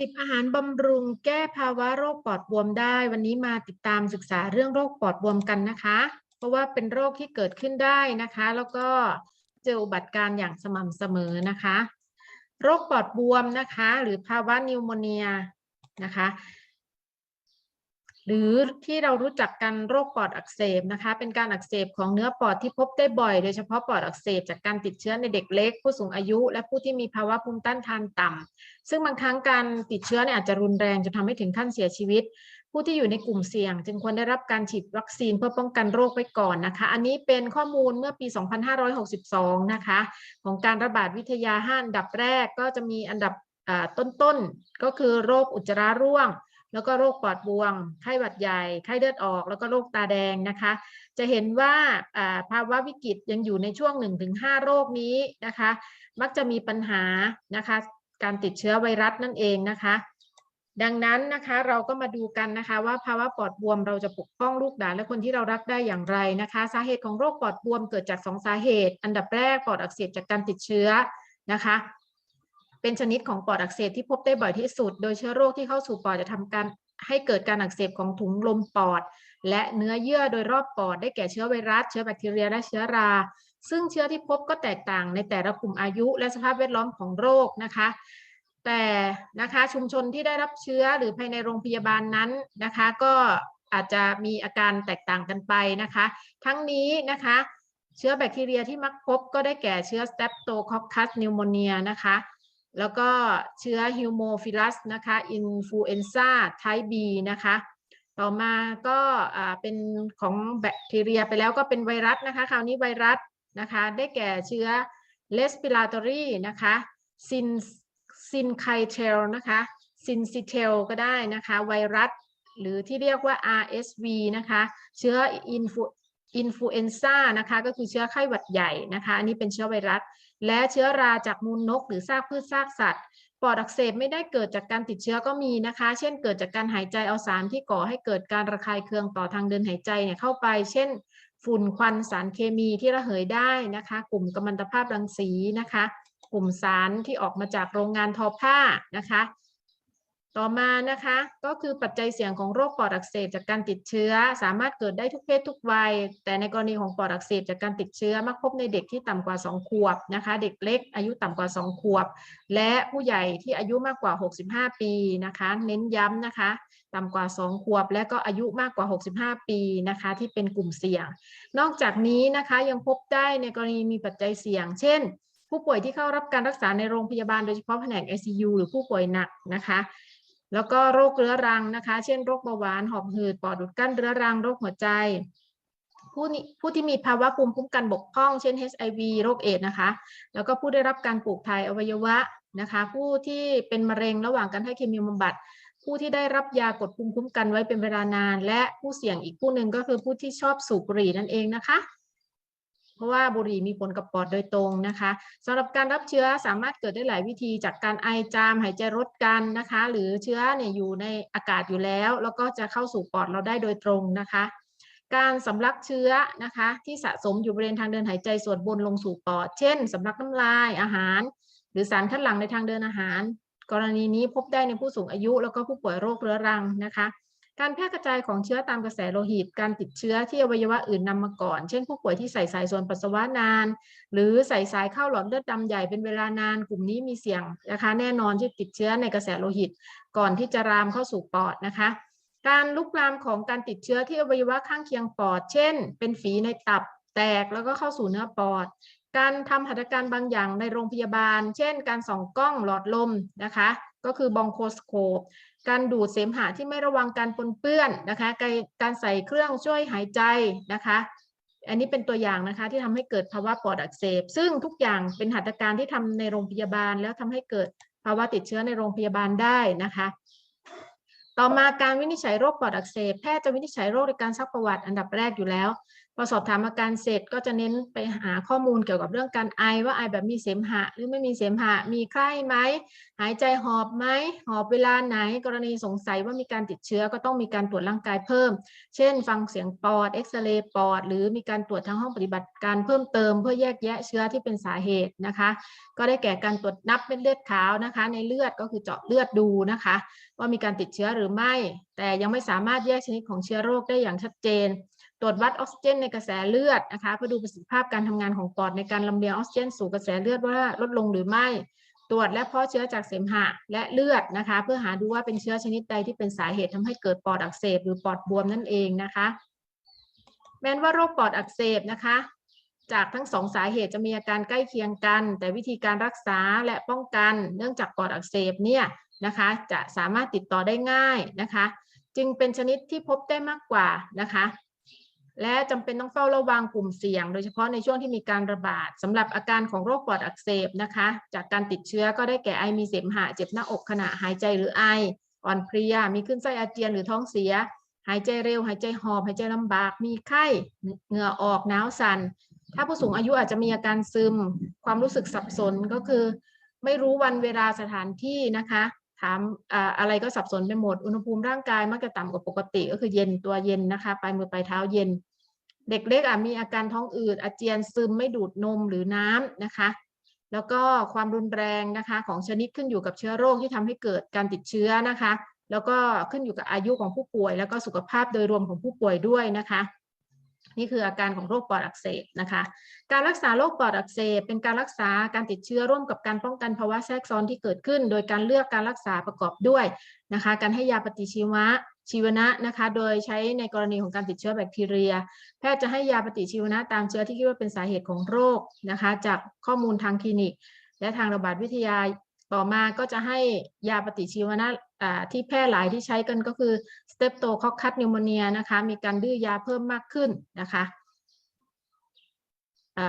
สิบอาหารบำรุงแก้ภาวะโรคปอดบวมได้ วันนี้มาติดตามศึกษาเรื่องโรคปอดบวมกันนะคะ เพราะว่าเป็นโรคที่เกิดขึ้นได้นะคะ แล้วก็เจออุบัติการอย่างสม่ำเสมอนะคะ โรคปอดบวมนะคะ หรือภาวะนิวโมเนียนะคะ หรือที่เรารู้จักกันโรคปอดอักเสบนะคะ เป็นการอักเสบของเนื้อปอดที่พบได้บ่อย โดยเฉพาะปอดอักเสบจากการติดเชื้อในเด็กเล็ก ผู้สูงอายุ และผู้ที่มีภาวะภูมิต้านทานต่ำซึ่งบางครั้งการติดเชื้อเนี่ยอาจจะรุนแรงจนทำให้ถึงขั้นเสียชีวิต ผู้ที่อยู่ในกลุ่มเสี่ยง จึงควรได้รับการฉีดวัคซีนเพื่อป้องกันโรคไว้ก่อนนะคะ อันนี้เป็นข้อมูลเมื่อปี 2562 นะคะ ของการระบาดวิทยาห้าอันดับแรกก็จะมีอันดับต้นๆก็คือโรคอุจจาระร่วง แล้วก็โรคปอดบวม ไข้หวัดใหญ่ ไข้เลือดออก แล้วก็โรคตาแดงนะคะ จะเห็นว่าภาวะวิกฤตยังอยู่ในช่วง 1-5 โรคนี้นะคะ มักจะมีปัญหานะคะ การติดเชื้อไวรัสนั่นเองนะคะ ดังนั้นนะคะเราก็มาดูกันนะคะ ว่าภาวะปอดบวมเราจะปกป้องลูกหลานและคนที่เรารักได้อย่างไรนะคะ สาเหตุของโรคปอดบวมเกิดจาก 2 สาเหตุ อันดับแรกปอดอักเสบจากการติดเชื้อนะคะ เป็นชนิดของปอดอักเสบที่พบได้บ่อยที่สุด โดยเชื้อโรคที่เข้าสู่ปอดจะทำการให้เกิดการอักเสบของถุงลมปอด และเนื้อเยื่อโดยรอบปอดได้แก่เชื้อไวรัส เชื้อแบคทีเรีย และเชื้อรา ซึ่งเชื้อที่พบก็แตกต่างในแต่ละกลุ่มอายุ และสภาพแวดล้อมของโรคนะคะ แต่นะคะชุมชนที่ได้รับเชื้อหรือภายในโรงพยาบาลนั้นนะคะ ก็อาจจะมีอาการแตกต่างกันไปนะคะ ทั้งนี้นะคะเชื้อแบคทีเรียที่มักพบก็ได้แก่เชื้อ Streptococcus pneumonia นะคะ แล้วก็เชื้อฮิวโมฟิลัสนะคะอินฟลูเอนซ่าไทป์ B นะคะ ต่อมาก็เป็นของแบคทีเรียไปแล้วก็เป็นไวรัสนะคะ คราวนี้ไวรัสนะคะ ได้แก่เชื้อ respiratory นะคะซินซินไคเทลนะคะซินซิเทลก็ได้นะคะ ไวรัส หรือที่เรียกว่า RSV นะคะ เชื้ออินฟลูอินฟลูเอนซ่านะคะ ก็คือเชื้อไข้หวัดใหญ่นะคะ อันนี้เป็นเชื้อไวรัส และเชื้อราจากมูลนก หรือซากพืชซากสัตว์ ปอดอักเสบไม่ได้เกิดจากการติดเชื้อก็มีนะคะ เช่น เกิดจากการหายใจเอาสารที่ก่อให้เกิดการระคายเคืองต่อทางเดินหายใจเนี่ยเข้าไป เช่น ฝุ่นควันสารเคมีที่ระเหยได้นะคะ กลุ่มกัมมันตภาพรังสีนะคะ กลุ่มสารที่ออกมาจากโรงงานทอผ้านะคะ ต่อมานะคะก็คือปัจจัยเสี่ยงของโรคปอดอักเสบจากการติดเชื้อ สามารถเกิดได้ทุกเพศทุกวัย แต่ในกรณีของปอดอักเสบจากการติดเชื้อมักพบในเด็กที่ต่ำกว่า 2 ขวบนะคะ เด็กเล็กอายุต่ำกว่า 2 ขวบ และผู้ใหญ่ที่อายุมากกว่า 65 ปีนะคะ เน้นย้ำนะคะ ต่ำกว่า 2 ขวบ และก็อายุมากกว่า 65 ปีนะคะ ที่เป็นกลุ่มเสี่ยง นอกจากนี้นะคะยังพบได้ในกรณีมีปัจจัยเสี่ยง เช่นผู้ป่วยที่เข้ารับการรักษาในโรงพยาบาลโดยเฉพาะแผนก ICU หรือผู้ป่วยหนักนะคะ แล้วก็โรคเรื้อรังนะคะ เช่นโรคเบาหวาน หอบหืด ปอดอุดกั้นเรื้อรัง โรคหัวใจ ผู้ผู้ที่มีภาวะภูมิคุ้มกันบกพร่อง เช่น HIV โรคเอดส์นะคะ แล้วก็ผู้ได้รับการปลูกถ่ายอวัยวะนะคะ ผู้ที่เป็นมะเร็งระหว่างการให้เคมีบำบัด ผู้ที่ได้รับยากดภูมิคุ้มกันไว้เป็นเวลานาน และผู้เสี่ยงอีกผู้หนึ่งก็คือผู้ที่ชอบสูบบุหรี่นั่นเองนะคะ เพราะว่าบุหรี่มีผลกับปอดโดยตรงนะคะสำหรับการรับเชื้อสามารถเกิดได้หลายวิธีจากการไอจามหายใจรดกันนะคะ หรือเชื้อเนี่ยอยู่ในอากาศอยู่แล้ว แล้วก็จะเข้าสู่ปอดเราได้โดยตรงนะคะการสำลักเชื้อนะคะที่สะสมอยู่บริเวณทางเดินหายใจส่วนบนลงสู่ปอด เช่นสำลักน้ำลายอาหาร หรือสารคัดหลั่งในทางเดินอาหาร กรณีนี้พบได้ในผู้สูงอายุ แล้วก็ผู้ป่วยโรคเรื้อรังนะคะ การแพร่กระจายของเชื้อตามกระแสโลหิต การติดเชื้อที่อวัยวะอื่นนำมาก่อน เช่นผู้ป่วยที่ใส่สายส่วนปัสสาวะนาน หรือใส่สายเข้าหลอดเลือดดำใหญ่เป็นเวลานาน กลุ่มนี้มีเสี่ยงนะคะ แน่นอนที่ติดเชื้อในกระแสโลหิต ก่อนที่จะรามเข้าสู่ปอดนะคะ การลุกลามของการติดเชื้อที่อวัยวะข้างเคียงปอด เช่น เป็นฝีในตับแตกแล้วก็เข้าสู่เนื้อปอด การทำหัตถการบางอย่างในโรงพยาบาล เช่น การส่องกล้องหลอดลมนะคะ ก็คือบองโคสโคป การดูดเสมหะที่ไม่ระวังการปนเปื้อนนะคะ การการใส่เครื่องช่วยหายใจนะคะ อันนี้เป็นตัวอย่างนะคะที่ทำให้เกิดภาวะปอดอักเสบ ซึ่งทุกอย่างเป็นหัตถการที่ทำในโรงพยาบาล แล้วทำให้เกิดภาวะติดเชื้อในโรงพยาบาลได้นะคะต่อมาการวินิจฉัยโรคปอดอักเสบแพทย์จะวินิจฉัยโรคในการซักประวัติอันดับแรกอยู่แล้ว อสอบถามอาการเสร็จก็จะเน้นไปหาข้อมูลเกี่ยวกับเรื่องการไอว่าไอแบบมีเสมหะ หรือไม่มีเสมหะ มีไข้ไหม หายใจหอบไหม หอบเวลาไหน กรณีสงสัยว่ามีการติดเชื้อก็ต้องมีการตรวจร่างกายเพิ่ม เช่น ฟังเสียงปอด เอ็กซเรย์ปอด หรือมีการตรวจทางห้องปฏิบัติการเพิ่มเติมเพื่อแยกแยะเชื้อที่เป็นสาเหตุนะคะ ก็ได้แก่การตรวจนับเม็ดเลือดขาวนะคะ ในเลือดก็คือเจาะเลือดดูนะคะ ว่ามีการติดเชื้อหรือไม่ แต่ยังไม่สามารถแยกชนิดของเชื้อโรคได้อย่างชัดเจน ตรวจวัดออกซิเจนในกระแสเลือดนะคะเพื่อดูประสิทธิภาพการทำงานของปอดในการลำเลียงออกซิเจนสู่กระแสเลือดว่าลดลงหรือไม่ ตรวจและเพาะเชื้อจากเสมหะและเลือดนะคะ เพื่อหาดูว่าเป็นเชื้อชนิดใดที่เป็นสาเหตุทำให้เกิดปอดอักเสบหรือปอดบวมนั่นเองนะคะ แม้ว่าโรคปอดอักเสบนะคะจากทั้งสองสาเหตุจะมีอาการใกล้เคียงกัน แต่วิธีการรักษาและป้องกัน เนื่องจากปอดอักเสบเนี่ยนะคะ จะสามารถติดต่อได้ง่ายนะคะ จึงเป็นชนิดที่พบได้มากกว่านะคะ และจำเป็นต้องเฝ้าระวังกลุ่มเสี่ยง โดยเฉพาะในช่วงที่มีการระบาดสำหรับอาการของโรคปอดอักเสบนะคะ จากการติดเชื้อก็ได้แก่ไอมีเสมหะเจ็บหน้าอกขณะหายใจหรือไออ่อนเพลียมีขึ้นไส้อาเจียนหรือท้องเสีย หายใจเร็ว หายใจหอบหายใจลำบาก มีไข้เหงื่อออกหนาวสัน่นถ้าผู้สูงอายุอาจจะมีอาการซึม ความรู้สึกสับสนก็คือ ไม่รู้วันเวลาสถานที่นะคะถามอะไรก็สับสนไปหมด อุณหภูมิร่างกายมักจะต่ำกว่าปกติ ก็คือเย็นตัวเย็นนะคะ ปลายมือปลายเท้าเย็น เด็กเล็กอาจมีอาการท้องอืดอาเจียนซึมไม่ดูดนมหรือน้ำนะคะ แล้วก็ความรุนแรงนะคะของชนิดขึ้นอยู่กับเชื้อโรคที่ทำให้เกิดการติดเชื้อนะคะ แล้วก็ขึ้นอยู่กับอายุของผู้ป่วย แล้วก็สุขภาพโดยรวมของผู้ป่วยด้วยนะคะ นี่คืออาการของโรคปอดอักเสบนะคะ การรักษาโรคปอดอักเสบเป็นการรักษาการติดเชื้อร่วมกับการป้องกันภาวะแทรกซ้อนที่เกิดขึ้น โดยการเลือกการรักษาประกอบด้วยนะคะ การให้ยาปฏิชีวะ ชีวนะนะคะโดยใช้ในกรณีของการติดเชื้อแบคทีเรีย แพทย์จะให้ยาปฏิชีวนะตามเชื้อที่คิดว่าเป็นสาเหตุของโรคนะคะจากข้อมูลทางคลินิก และทางระบาดวิทยาต่อมาก็จะให้ยาปฏิชีวนะที่แพร่หลายที่ใช้กันก็คือ Streptococcus pneumonia นะคะมีการดื้อยาเพิ่มมากขึ้นนะคะ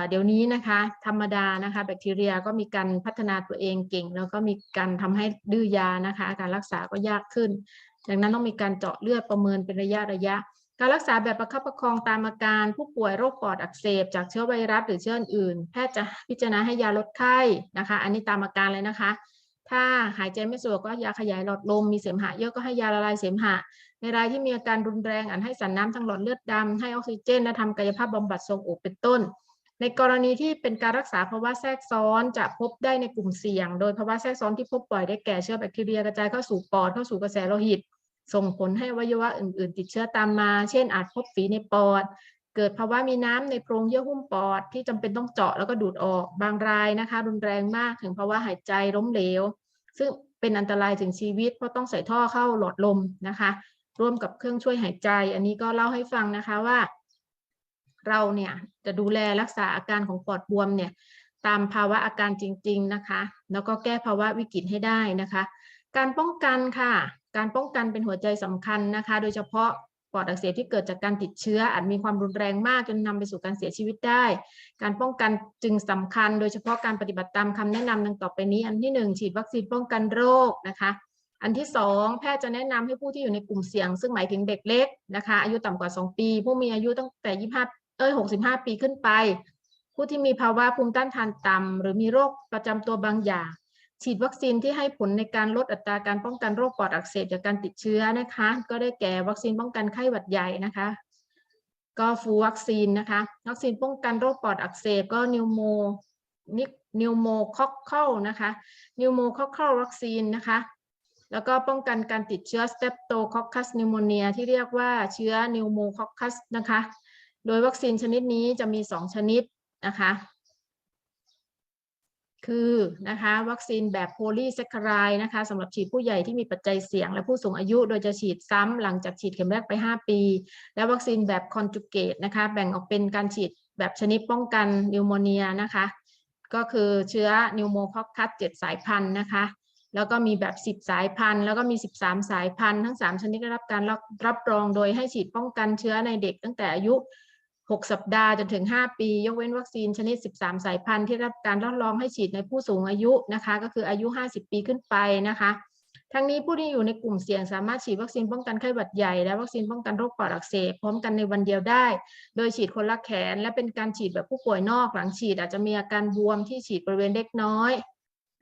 เดี๋ยวนี้นะคะ ธรรมดานะคะ แบคทีเรียก็มีการพัฒนาตัวเองเก่ง แล้วก็มีการทำให้ดื้อยานะคะ การรักษาก็ยากขึ้น ดังนั้นต้องมีการเจาะเลือดประเมินเป็นระยะระยะ การรักษาแบบประคับประคองตามอาการผู้ป่วยโรคปอดอักเสบ จากเชื้อไวรัสหรือเชื้ออื่น แพทย์จะพิจารณาให้ยาลดไข้นะคะ อันนี้ตามอาการเลยนะคะ ถ้าหายใจไม่สะดวกก็ยาขยายหลอดลม มีเสมหะเยอะก็ให้ยาละลายเสมหะ ในรายที่มีอาการรุนแรงอาจให้สารน้ำทางหลอดเลือดดำให้ออกซิเจนและทำกายภาพบำบัดทรงอกเป็นต้น ในกรณีที่เป็นการรักษาภาวะแทรกซ้อนจะพบได้ในกลุ่มเสี่ยง โดยภาวะแทรกซ้อนที่พบบ่อยได้แก่เชื้อแบคทีเรียกระจายเข้าสู่ปอดเข้าสู่กระแสโลหิต ส่งผลให้วัยวะอื่น ๆ ติดเชื้อตามมา เช่น อาจพบฝีในปอด เกิดภาวะมีน้ำในโพรงเยื่อหุ้มปอด ที่จำเป็นต้องเจาะแล้วก็ดูดออกบางรายนะคะ รุนแรงมากถึงภาวะหายใจล้มเหลว ซึ่งเป็นอันตรายถึงชีวิต เพราะต้องใส่ท่อเข้าหลอดลมนะคะ ร่วมกับเครื่องช่วยหายใจ อันนี้ก็เล่าให้ฟังนะคะว่า เราเนี่ยจะดูแลรักษาอาการของปอดบวมเนี่ยตามภาวะอาการจริง ๆนะคะ แล้วก็แก้ภาวะวิกฤตให้ได้นะคะ การป้องกันค่ะ การป้องกันเป็นหัวใจสำคัญนะคะ โดยเฉพาะปอดอักเสบที่เกิดจากการติดเชื้อ อาจมีความรุนแรงมากจนนำไปสู่การเสียชีวิตได้ การป้องกันจึงสำคัญ โดยเฉพาะการปฏิบัติตามคำแนะนำดังต่อไปนี้ อันที่หนึ่งฉีดวัคซีนป้องกันโรคนะคะ อันที่สองแพทย์จะแนะนำให้ผู้ที่อยู่ในกลุ่มเสี่ยง ซึ่งหมายถึงเด็กเล็กนะคะ อายุต่ำกว่า 2 ปี ผู้มีอายุตั้งแต่ 25 เอ้ย65 ปีขึ้นไป ผู้ที่มีภาวะภูมิต้านทานต่ำหรือมีโรคประจำตัวบางอย่าง ฉีดวัคซีนที่ให้ผลในการลดอัตราการป้องกันโรคปอดอักเสบจากการติดเชื้อนะคะ ก็ได้แก่วัคซีนป้องกันไข้หวัดใหญ่นะคะ ก็ฟูวัคซีนนะคะ วัคซีนป้องกันโรคปอดอักเสบก็นิวโมนินิวโมคอคเคิลนะคะนิวโมคอคเคิลวัคซีนนะคะ แล้วก็ป้องกันการติดเชื้อ Streptococcus pneumonia ที่เรียกว่าเชื้อ pneumococcus นะคะ โดยวัคซีนชนิดนี้จะมี 2 ชนิดนะคะ คือนะคะวัคซีนแบบโพลีแซคคารายนะคะสำหรับฉีดผู้ใหญ่ที่มีปัจจัยเสี่ยง และผู้สูงอายุ โดยจะฉีดซ้ำหลังจากฉีดเข็มแรกไป 5 ปี และวัคซีนแบบคอนจูเกตนะคะแบ่งออกเป็นการฉีดแบบชนิดป้องกันนิวโมเนียนะคะ ก็คือเชื้อนิวโมคอคคัส7สายพันธุ์นะคะแล้วก็มีแบบ 10 สายพันธุ์ แล้วก็มี 13 สายพันธุ์ ทั้ง 3 ชนิดได้รับการรับรับรองโดยให้ฉีดป้องกันเชื้อในเด็กตั้งแต่อายุ 6 สัปดาห์จนถึง 5 ปี ยกเว้นวัคซีนชนิด 13 สายพันธุ์ที่รับการรับรองให้ฉีดในผู้สูงอายุนะคะ ก็คืออายุ 50 ปีขึ้นไปนะคะ ทั้งนี้ผู้ที่อยู่ในกลุ่มเสี่ยงสามารถฉีดวัคซีนป้องกันไข้หวัดใหญ่และวัคซีนป้องกันโรคปอดอักเสบพร้อมกันในวันเดียวได้ โดยฉีดคนละแขน และเป็นการฉีดแบบผู้ป่วยนอกหลังฉีด อาจจะมีอาการบวมที่ฉีดบริเวณเล็กน้อย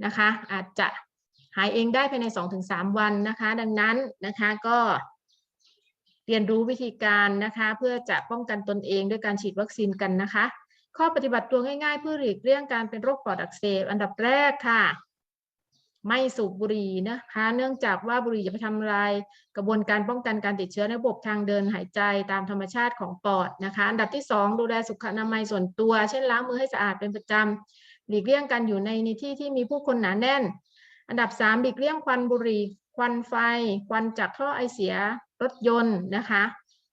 นะคะ อาจจะหายเองได้ภายใน 2-3 วันนะคะ ดังนั้นนะคะก็ เรียนรู้วิธีการนะคะ เพื่อจะป้องกันตนเองด้วยการฉีดวัคซีนกันนะคะ ข้อปฏิบัติตัวง่ายๆ เพื่อหลีกเลี่ยงการเป็นโรคปอดอักเสบอันดับแรกค่ะ ไม่สูบบุหรี่นะคะ เนื่องจากว่าบุหรี่จะไปทำลายกระบวนการป้องกันการติดเชื้อในระบบทางเดินหายใจตามธรรมชาติของปอดนะคะ อันดับที่ 2 ดูแลสุขอนามัยส่วนตัว เช่นล้างมือให้สะอาดเป็นประจำหลีกเลี่ยงการอยู่ในในที่ที่มีผู้คนหนาแน่น อันดับ3หลีกเลี่ยงควันบุหรี่ควันไฟ ควันจากท่อไอเสีย รถยนต์นะคะ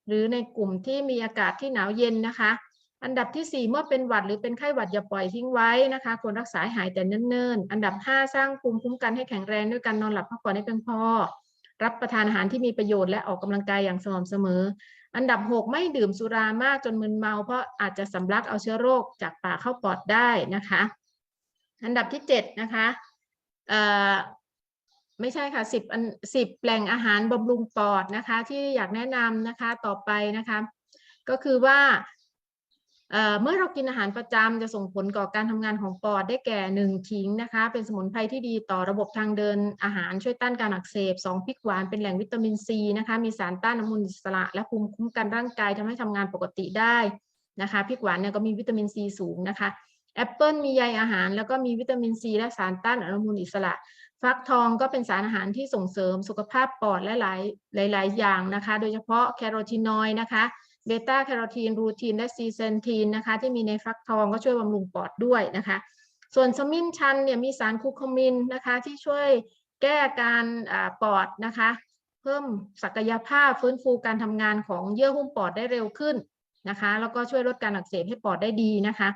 หรือในกลุ่มที่มีอากาศที่หนาวเย็นนะคะ อันดับที่ 4 เมื่อเป็นหวัดหรือเป็นไข้หวัดอย่าปล่อยทิ้งไว้นะคะควรรักษาหายแต่เนิ่นๆ อันดับ 5 สร้างภูมิคุ้มกันให้แข็งแรงด้วยการนอนหลับพักผ่อนให้เพียงพอรับประทานอาหารที่มีประโยชน์และออกกำลังกายอย่างสม่ำเสมอ อันดับ 6 ไม่ดื่มสุรามากจนมึนเมา เพราะอาจจะสำลักเอาเชื้อโรคจากปากเข้าปอดได้นะคะ อันดับที่ 7 นะคะ ไม่ใช่ค่ะสิบอันสิบแหล่งอาหารบำรุงปอดนะคะ ที่อยากแนะนำนะคะต่อไปนะคะ ก็คือว่าเเมื่อเรากินอาหารประจำจะส่งผลต่อการทำงานของปอดได้แก่หนึ่งขิงนะคะ เป็นสมุนไพรที่ดีต่อระบบทางเดินอาหารช่วยต้านการอักเสบสองพริกหวานเป็นแหล่งวิตามินซีนะคะ มีสารต้านอนุมูลอิสระ และภูมิคุ้มกันร่างกายทำให้ทำงานปกติได้นะคะพริกหวานเนี่ยก็มีวิตามินซีสูงนะคะแอปเปิลมีใยอาหาร แล้วก็มีวิตามินซีและสารต้านอนุมูลอิสระ ฟักทองก็เป็นสารอาหารที่ส่งเสริมสุขภาพปอดและหลายหลาย ๆ อย่างนะคะ โดยเฉพาะแคโรทีนอยด์นะคะเบต้าแคโรทีนรูทีนและซีเซนทีนนะคะ ที่มีในฟักทองก็ช่วยบำรุงปอดด้วยนะคะ ส่วนสมินชันเนี่ยมีสารคูโคมินนะคะ ที่ช่วยแก้การอปอดนะคะ เพิ่มศักยภาพฟื้นฟูการทำงานของเยื่อหุ้มปอดได้เร็วขึ้นนะคะ แล้วก็ช่วยลดการอักเสบให้ปอดได้ดีนะคะ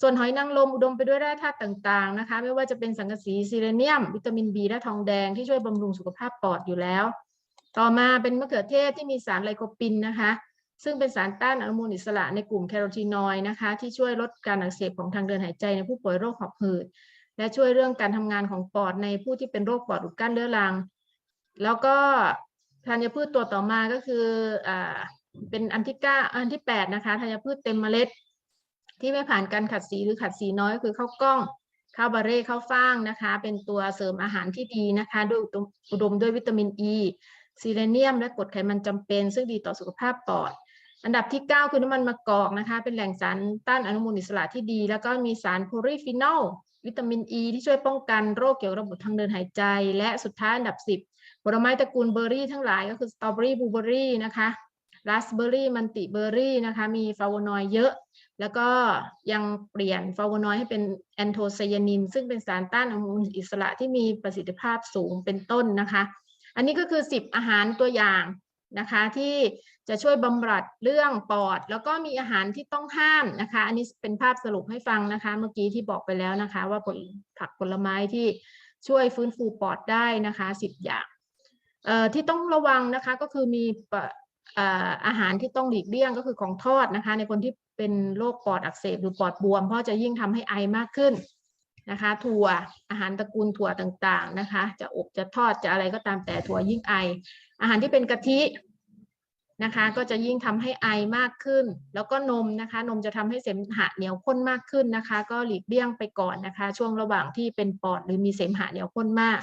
ส่วนหอยนางรมอุดมไปด้วยแร่ธาตุต่างๆนะคะ ไม่ว่าจะเป็นสังกะสีซีเลเนียม วิตามินบีและทองแดงที่ช่วยบำรุงสุขภาพปอดอยู่แล้ว ต่อมาเป็นมะเขือเทศที่มีสารไลโคปินนะคะ ซึ่งเป็นสารต้านอนุมูลอิสระในกลุ่มแคโรทีนอยด์นะคะ ที่ช่วยลดการอักเสบของทางเดินหายใจในผู้ป่วยโรคหอบหืดและช่วยเรื่องการทำงานของปอดในผู้ที่เป็นโรคปอดอุดกั้นเรื้อรัง แล้วก็ธัญพืชตัวต่อมาก็คืออ่าเป็นอันที่เก้าอันที่แปดนะคะธัญพืชเต็มเมล็ด ที่ไม่ผ่านการขัดสีหรือขัดสีน้อยก็คือข้าวกล้องข้าวบาเร่ข้าวฟ่างนะคะ เป็นตัวเสริมอาหารที่ดีนะคะด้วยอุดมด้วยวิตามินอ e, ีซีเลเนียม และกรดไขมันจำเป็น ซึ่งดีต่อสุขภาพปอด อันดับที่ 9 คือน้ำมันมะกอกนะคะ เป็นแหล่งสารต้านอนุมูลอิสระที่ดี แล้วก็มีสารโพลีฟีนอลวิตามินอ e, ีที่ช่วยป้องกันโรคเกี่ยวกับระบบทางเดินหายใจ และสุดท้ายอันดับ 10 ผลไม้ตระกูลเบอร์รี่ทั้งหลายก็คือสตรอเบอรี่บลูเบอรี่นะคะราสเบอร์รี่มันติเบอร์รี่นะคะมีฟลาโวนอยด์เยอะ แล้วก็ยังเปลี่ยนฟลาโวนอยด์ให้เป็นแอนโทไซยานิน ซึ่งเป็นสารต้านอนุมูลอิสระที่มีประสิทธิภาพสูงเป็นต้นนะคะ อันนี้ก็คือ 10 อาหารตัวอย่างนะคะที่จะช่วยบำบัดเรื่องปอด แล้วก็มีอาหารที่ต้องห้ามนะคะ อันนี้เป็นภาพสรุปให้ฟังนะคะ เมื่อกี้ที่บอกไปแล้วนะคะ ว่าผลผักผลไม้ที่ช่วยฟื้นฟูปอดได้นะคะ 10 อย่างที่ต้องระวังนะคะก็คือมีอาหารที่ต้องหลีกเลี่ยงก็คือของทอดนะคะ ในคนที่ เป็นโรคปอดอักเสบหรือปอดบวม เพราะจะยิ่งทำให้ไอมากขึ้นนะคะ ถั่วอาหารตระกูลถั่วต่างๆนะคะ จะอบจะทอดจะอะไรก็ตามแต่ถั่วยิ่งไอ อาหารที่เป็นกะทินะคะ ก็จะยิ่งทำให้ไอมากขึ้น แล้วก็นมนะคะ นมจะทำให้เสมหะเหนียวข้นมากขึ้นนะคะ ก็หลีกเลี่ยงไปก่อนนะคะ ช่วงระหว่างที่เป็นปอดหรือมีเสมหะเหนียวข้นมาก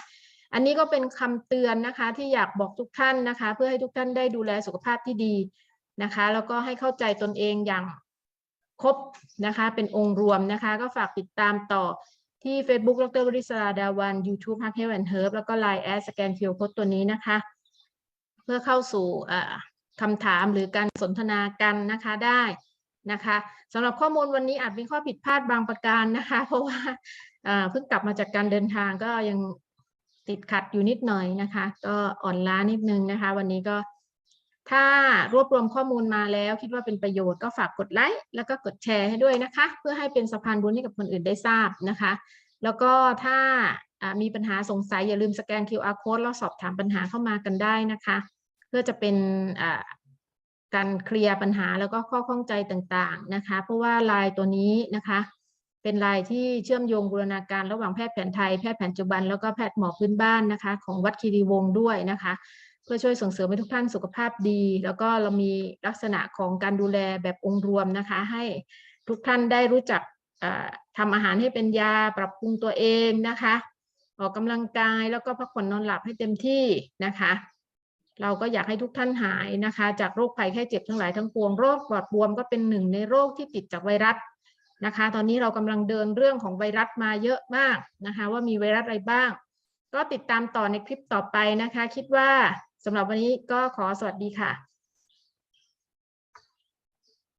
อันนี้ก็เป็นคำเตือนนะคะที่อยากบอกทุกท่านนะคะ เพื่อให้ทุกท่านได้ดูแลสุขภาพที่ดีนะคะ แล้วก็ให้เข้าใจตนเองอย่าง ครบนะคะเป็นองค์รวมนะคะ ก็ฝากติดตามต่อที่ Facebook ดรวริศราดาวัน YouTube h a c k h e a and Herb แล้วก็ Line แอดสแกนคิวโคดตัวนี้นะคะ เพื่อเข้าสู่คำถามหรือการสนทนากันนะคะได้นะคะสำหรับข้อมูลวันนี้อาจมีข้อผิดพลาดบางประการนะคะ เพราะว่าเพิ่งกลับมาจากการเดินทางก็ยังติดขัดอยู่นิดหน่อยนะคะ ก็อ่อนล้านิดนึงนะคะ วันนี้ก็ ถ้ารวบรวมข้อมูลมาแล้วคิดว่าเป็นประโยชน์ก็ฝากกดไลค์แล้วก็กดแชร์ให้ด้วยนะคะ เพื่อให้เป็นสะพานบุญให้กับคนอื่นได้ทราบนะคะ แล้วก็ถ้ามีปัญหาสงสัยอย่าลืมสแกน QR code แล้วสอบถามปัญหาเข้ามากันได้นะคะ เพื่อจะเป็นการเคลียร์ปัญหาแล้วก็ข้อข้องใจต่างๆนะคะ เพราะว่าลน์ตัวนี้นะคะ เป็นลายที่เชื่อมโยงบูรณาการระหว่างแพทย์แผนไทยแพทย์แผนปัจจุบันแล้วก็แพทย์หมอพื้นบ้านนะคะ ของวัดคีรีวงศ์ด้วยนะคะ เพื่อช่วยส่งเสริมให้ทุกท่านสุขภาพดี แล้วก็เรามีลักษณะของการดูแลแบบองค์รวมนะคะ ให้ทุกท่านได้รู้จักเอ่อทำอาหารให้เป็นยาปรับปรุงตัวเองนะคะออกกำลังกายแล้วก็พักผ่อนนอนหลับให้เต็มที่นะคะ เราก็อยากให้ทุกท่านหายนะคะ จากโรคภัยไข้เจ็บทั้งหลายทั้งปวงโรคปอดบวมก็เป็นหนึ่งในโรคที่ติดจากไวรัสนะคะ ตอนนี้เรากำลังเดินเรื่องของไวรัสมาเยอะมากนะคะ ว่ามีไวรัสอะไรบ้าง ก็ติดตามต่อในคลิปต่อไปนะคะ คิดว่า สำหรับวันนี้ก็ขอสวัสดีค่ะ